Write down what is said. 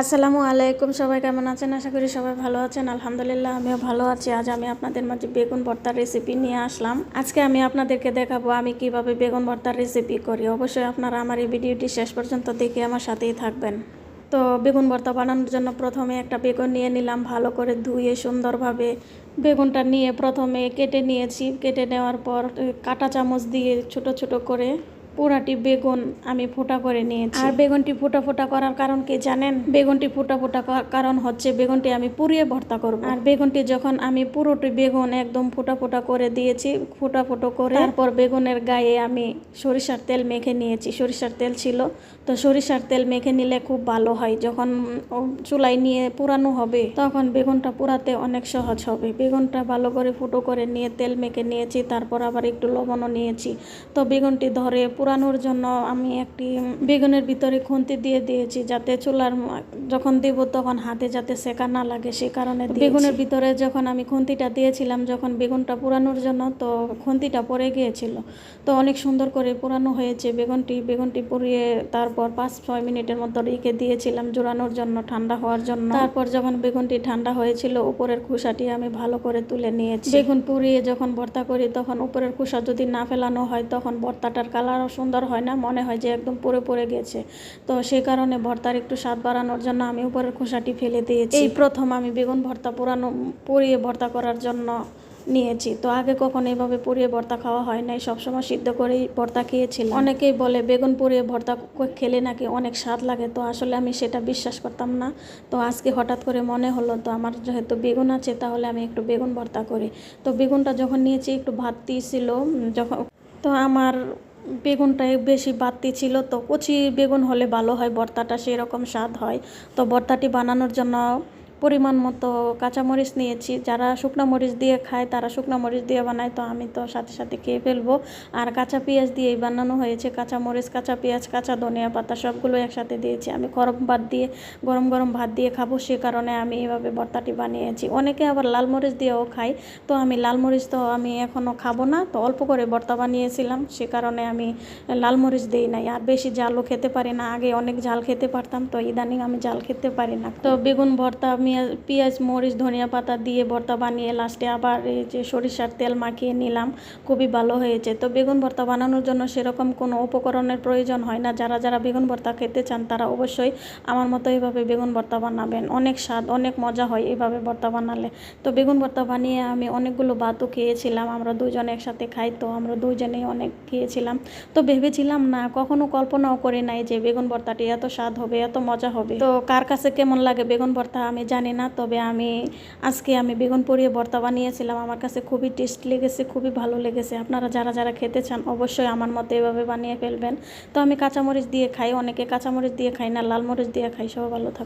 আসসালামু আলাইকুম, সবাই কেমন আছেন? আশা করি সবাই ভালো আছেন। আলহামদুলিল্লাহ, আমিও ভালো আছি। আজ আমি আপনাদের মাঝে বেগুন ভর্তার রেসিপি নিয়ে আসলাম। আজকে আমি আপনাদেরকে দেখাবো আমি কীভাবে বেগুন ভর্তার রেসিপি করি। অবশ্যই আপনারা আমার এই ভিডিওটি শেষ পর্যন্ত দেখে আমার সাথেই থাকবেন। তো বেগুন ভর্তা বানানোর জন্য প্রথমে একটা বেগুন নিয়ে নিলাম, ভালো করে ধুয়ে সুন্দরভাবে। বেগুনটা নিয়ে প্রথমে কেটে নিয়েছি। কেটে নেওয়ার পর কাঁটা চামচ দিয়ে ছোট ছোট করে পুরাটি বেগুন আমি ফোটা করে নিয়েছি। আর বেগুনটি ফোটা ফোটা করার কারণ কি জানেন? বেগুনটি ফোটা ফোটা করার কারণ হচ্ছে বেগুনটি আমি পুড়িয়ে ভর্তা করব। আর বেগুনটি যখন আমি পুরোটি বেগুন একদম ফোটা ফোটা করে দিয়েছি ফোটা ফোটো করে তারপর বেগুনের গায়ে আমি সরিষার তেল মেখে নিয়েছি। সরিষার তেল ছিল তো সরিষার তেল মেখে নিলে খুব ভালো হয়। যখন চুলাই নিয়ে পুরানো হবে তখন বেগুনটা পুরাতে অনেক সহজ হবে। বেগুনটা ভালো করে ফুটো করে নিয়ে তেল মেখে নিয়েছি তারপর আবার একটু লবণও নিয়েছি। তো বেগুনটি ধরে পুরানোর জন্য আমি একটি বেগুনের ভিতরে খুন্তি দিয়ে দিয়েছি যাতে চুলার যখন দেব তখন হাতে যাতে সেকা না লাগে সে কারণে বেগুনের ভিতরে যখন আমি খুন্তিটা দিয়েছিলাম যখন বেগুনটা পুরানোর জন্য তো খুন্তিটা পড়ে গিয়েছিল। তো অনেক সুন্দর করে পুরানো হয়েছে বেগুনটি। বেগুনটি পুড়িয়ে তারপর পাঁচ ছয় মিনিটের মতো রেখে দিয়েছিলাম জোড়ানোর জন্য ঠান্ডা হওয়ার জন্য। তারপর যখন বেগুনটি ঠান্ডা হয়েছিল উপরের খোসাটি আমি ভালো করে তুলে নিয়েছি। বেগুন পুড়িয়ে যখন ভর্তা করি তখন উপরের খোসা যদি না ফেলানো হয় তখন ভর্তাটার কালারও সুন্দর হয় না মনে হয় যে একদম পরে পড়ে গেছে। তো সেই কারণে ভর্তার একটু স্বাদ বাড়ানোর জন্য আমি উপরের খোসাটি ফেলে দিয়েছি। এই প্রথম আমি বেগুন ভর্তা পুরানো পরিয়ে ভর্তা করার জন্য নিয়েছি। তো আগে কখনো এইভাবে পুড়িয়ে ভর্তা খাওয়া হয় নাই সবসময় সিদ্ধ করেই ভর্তা খেয়েছিলাম। অনেকেই বলে বেগুন পুড়িয়ে ভর্তা খেলে নাকি অনেক স্বাদ লাগে তো আসলে আমি সেটা বিশ্বাস করতাম না। তো আজকে হঠাৎ করে মনে হলো তো আমার যেহেতু বেগুন আছে তাহলে আমি একটু বেগুন ভর্তা করি। তো বেগুনটা যখন নিয়েছি একটু ভাত ছিল উম, যখন তো আমার বেগুনটা বেশি বাড়তি ছিল তো কচি বেগুন হলে ভালো হয় ভর্তাটা সেরকম স্বাদ হয়। তো ভর্তাটি বানানোর জন্য পরিমাণ মতো কাঁচামরিচ নিয়েছি। যারা শুকনো মরিচ দিয়ে খায়, তারা শুকনো মরিচ দিয়ে বানায়, তো আমি তো সাথে সাথে খেয়ে ফেলব। আর কাঁচা পেঁয়াজ দিয়েই বানানো হয়েছে। কাঁচা মরিচ, কাঁচা পেঁয়াজ, কাঁচা ধনিয়া পাতা সবগুলো একসাথে দিয়েছি। আমি গরম ভাত দিয়ে, গরম গরম ভাত দিয়ে খাব, সে কারণে আমি এভাবে ভর্তাটি বানিয়েছি। অনেকে আবার লাল মরিচ দিয়েও খায়, তো আমি লাল মরিচ তো আমি এখনও খাব না, তো অল্প করে ভর্তা বানিয়েছিলাম, সে কারণে আমি লাল মরিচ দিই নাই। আর বেশি ঝালও খেতে পারি না, আগে অনেক ঝাল খেতে পারতাম, তো ইদানিং আমি ঝাল খেতে পারি না। তো বেগুন ভর্তা মিয়া- পেঁয়াজ, মরিচ, ধনিয়া পাতা দিয়ে ভর্তা বানিয়ে লাস্টে আবার এই যে সরিষার তেল মাখিয়ে নিলাম। খুবই ভালো হয়েছে। তো বেগুন ভর্তা বানানোর জন্য সেরকম কোনো উপকরণের প্রয়োজন হয় না। যারা যারা বেগুন ভর্তা খেতে চান, তারা অবশ্যই আমার মতো এইভাবে বেগুন ভর্তা বানাবেন। অনেক স্বাদ, অনেক মজা হয় এইভাবে ভর্তা বানালে। তো বেগুন ভর্তা বানিয়ে আমি অনেকগুলো ভাতও খেয়েছিলাম। আমরা দুজনে একসাথে খাই, তো আমরা দুজনেই অনেক খেয়েছিলাম। তো ভেবেছিলাম না, কখনো কল্পনাও করি নাই যে বেগুন ভর্তাটি এত স্বাদ হবে, এত মজা হবে। তো কার কাছে কেমন লাগে বেগুন ভর্তা আমি জানি না, তবে আমি আজকে আমি বেগুন পরিয়ে ভর্তা বানিয়েছিলাম। আমার কাছে খুবই টেস্ট লেগেছে, খুবই ভালো লেগেছে। আপনারা যারা যারা খেতে চান অবশ্যই আমার মতো এভাবে বানিয়ে ফেলবেন। তো আমি কাঁচামরিচ দিয়ে খাই, অনেকে কাঁচামরিচ দিয়ে খাই না, লাল মরিচ দিয়ে খাই সব ভালো থাকে